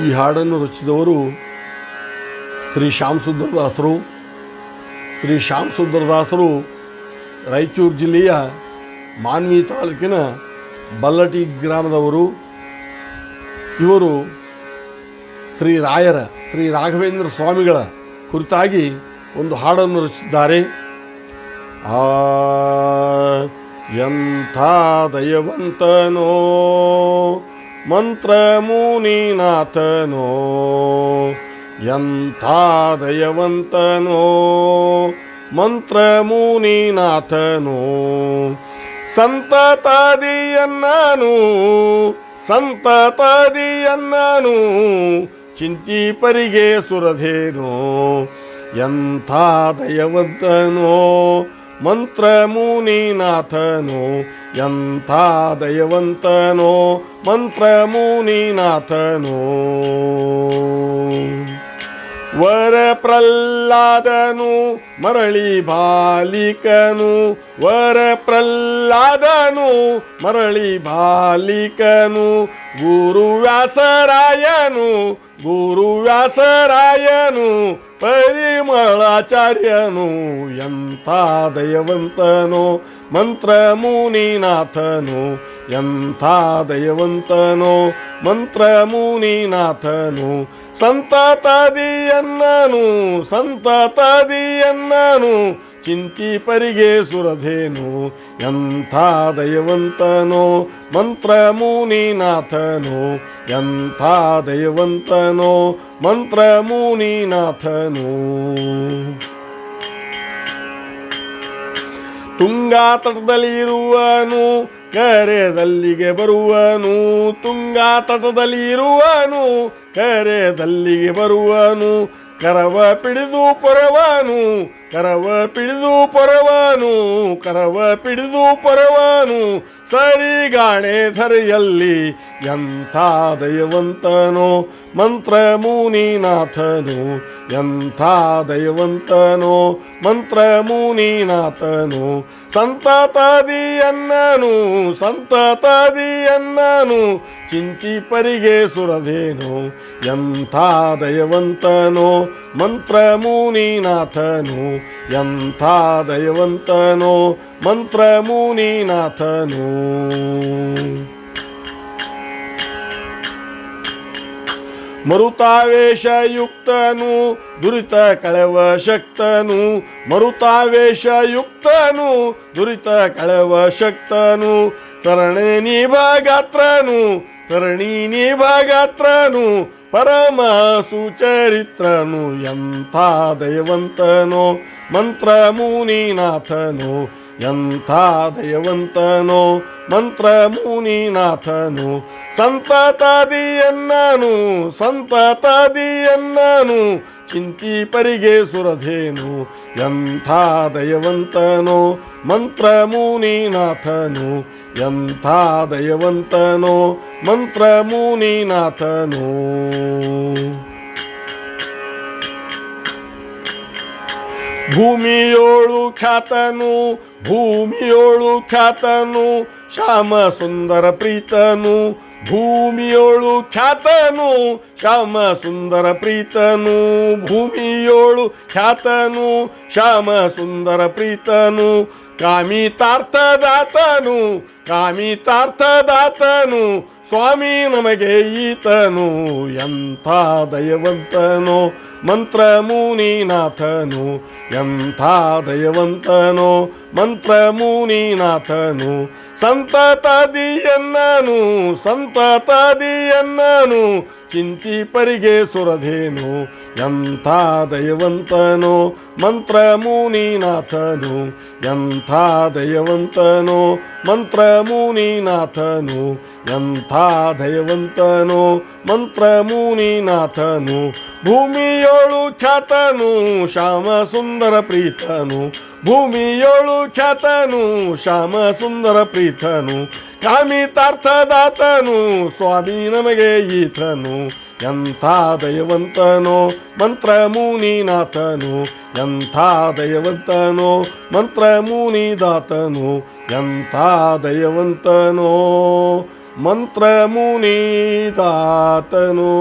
ಈ ಹಾಡನ್ನು ರಚಿಸಿದವರು ಶ್ರೀ ಶ್ಯಾಮ್ ಸುಂದರದಾಸರು. ಶ್ರೀ ಶ್ಯಾಮ್ ಸುಂದರದಾಸರು ರಾಯಚೂರು ಜಿಲ್ಲೆಯ ಮಾನ್ವಿ ತಾಲೂಕಿನ ಬಲ್ಲಟಿ ಗ್ರಾಮದವರು. ಇವರು ಶ್ರೀ ರಾಯರ, ಶ್ರೀ ರಾಘವೇಂದ್ರ ಸ್ವಾಮಿಗಳ ಕುರಿತಾಗಿ ಒಂದು ಹಾಡನ್ನು ರಚಿಸಿದ್ದಾರೆ. ಆ ಎಂಥ ದಯವಂತನೋ ಮಂತ್ರ ಮುನಿನಾಥನೋ ಎಂಥ ದಯವಂತನೋ ಮಂತ್ರ ಮುನಿನಾಥನೋ ಸಂತತಾದಿಯನ್ನನು ಸಂತತಾದಿಯನ್ನನು ಚಿಂತಿ ಪರಿಗೆ ಸುರಧೇನೋ ಎಂಥ ದಯವಂತನೋ ಮಂತ್ರ ಮುನಿನಾಥನೋ ಎಂಥ ದಯವಂತನೋ ಮಂತ್ರ ಮುನಿನಾಥನು ವರ ಪ್ರಹ್ಲಾದನು ಮರಳಿ ಬಾಲಿಕನು ವರ ಪ್ರಹ್ಲಾದನು ಮರಳಿ ಬಾಲಿಕನು ಗುರು ವ್ಯಾಸರಾಯನು ಗುರು ವ್ಯಾಸರಾಯನು ಪರಿಮಳಾಚಾರ್ಯನು ಎಂಥ ದಯವಂತನೋ? ಮಂತ್ರ ಮುನಿನಾಥನು ಎಂಥ ದಯವಂತನೋ? ಮಂತ್ರ ಮುನಿನಾಥನು ಸಂತತಾದಿಯನ್ನನು ಸಂತತಾದಿಯನ್ನನು ಚಿಂತಿ ಪರಿಗೆ ಸುರಧೇನು, ಎಂಥ ದಯವಂತನೋ ಮಂತ್ರ ಮುನಿನಾಥನು, ಎಂಥ ದಯವಂತನೋ ಮಂತ್ರ ಮುನಿನಾಥನು. ತುಂಗಾ ತಟದಲ್ಲಿರುವನು ಕರೆದಲ್ಲಿಗೆ ಬರುವನು ತುಂಗಾ ತಟದಲ್ಲಿರುವನು ಕರೆದಲ್ಲಿಗೆ ಬರುವನು ಕರವ ಪಿಡಿದು ಪರವಾನು, ಕರವ ಪಿಡಿದು ಪರವಾನು, ಕರವ ಪಿಡಿದು ಸರಿ ಗಾಣೆ ಧರೆಯಲ್ಲಿ ಎಂಥ ದಯವಂತನೋ, ಮಂತ್ರ ಮುನಿನಾಥನು, ಎಂಥ ದಯವಂತನೋ, ಮಂತ್ರ ಮುನಿನಾಥನು ಸಂತತಾದಿಯನ್ನನು ಸಂತತಾದಿಯನ್ನನು ಚಿಂತಿ ಪರಿಗೆ ಸುರಧೇನು, ಎಂಥ ದಯವಂತನೋ ಮಂತ್ರ ಮುನಿನಾಥನು, ಎಂಥ ದಯವಂತನೋ ಮಂತ್ರ ಮುನಿನಾಥನು. ಮರುತಾವೇಶಯುಕ್ತನು, ದುರಿತ ಕಳವ ಶಕ್ತನು, ಮರುತಾವೇಶಯುಕ್ತನು, ದುರಿತ ಕಳವ ಶಕ್ತನು ತರಣೆ ನಿಭಾಗಾತ್ರನು ತರಣಿ ಭಾಗಾತ್ರನು ಪರಮ ಸುಚರಿತ್ರನು ಎಂಥ ದಯವಂತನೋ ಮಂತ್ರ ಮುನಿನಾಥನು ಎಂಥ ದಯವಂತನೋ ಮಂತ್ರ ಮುನಿನಾಥನು ಸಂತತಾದಿಯನ್ನನು ಸಂತತಾದಿಯನ್ನನು, ಚಿಂತಿ ಪರಿಗೆ ಸುರಧೇನು, ಎಂಥ ದಯವಂತನೋ ಮಂತ್ರ ಮುನಿನಾಥನು ಎಂಥ ದಯವಂತನೋ ಮಂತ್ರ ಮುನಿನಾಥನೋ. ಭೂಮಿಯೋಳು ಖ್ಯಾತನು ಭೂಮಿಯೋಳು ಖ್ಯಾತನು ಶ್ಯಾಮ ಸುಂದರ ಪ್ರೀತನು. ಭೂಮಿಯೋಳು ಖ್ಯಾತನು ಶ್ಯಾಮ ಸುಂದರ ಪ್ರೀತನು. ಭೂಮಿಯೋಳು ಖ್ಯಾತನು ಶ್ಯಾಮ ಸುಂದರ ಪ್ರೀತನು. ಕಾಮಿತಾರ್ಥದಾತನು ಕಾಮಿತಾರ್ಥದಾತನು ಸ್ವಾಮಿ ನಮಗೆ ಈತನು ಎಂಥ ದಯವಂತನೋ ಮಂತ್ರ ಮುನಿನಾಥನು ಎಂಥ ದಯವಂತನೋ ಮಂತ್ರ ಮುನಿನಾಥನು ಸಂತತಾದಿಯನ್ನನು ಸಂತತಾದಿಯನ್ನನು, ಚಿಂತಿ ಪರಿಗೆ ಸುರಧೇನು ಎಂಥ ದಯವಂತನೋ ಮಂತ್ರ ಮುನಿನಾಥನು ಎಂಥ ದಯವಂತನೋ ಮಂತ್ರ ಮುನಿನಾಥನು ಎಂಥ ದಯವಂತನೋ ಮಂತ್ರ ಮುನಿನಾಥನು ಭೂಮಿಯೋಳು ಖ್ಯಾತನು ಶ್ಯಾಮ ಸುಂದರ ಪ್ರೀತನು. ಭೂಮಿಯೋಳು ಖ್ಯಾತನು ಶ್ಯಾಮ ಸುಂದರ ಪ್ರೀತನು. ಕಾಮಿತಾರ್ಥದಾತನು, ಸ್ವಾಮಿ ನಮಗೆ ಈತನು. ಎಂಥ ದಯವಂತನೋ ಮಂತ್ರ ಮುನಿನಾಥನು ಎಂಥ ದಯವಂತನೋ ಮಂತ್ರ ಮುನಿದಾತನು ಎಂಥ ದಯವಂತನೋ મંત્રમુનિ તાતનો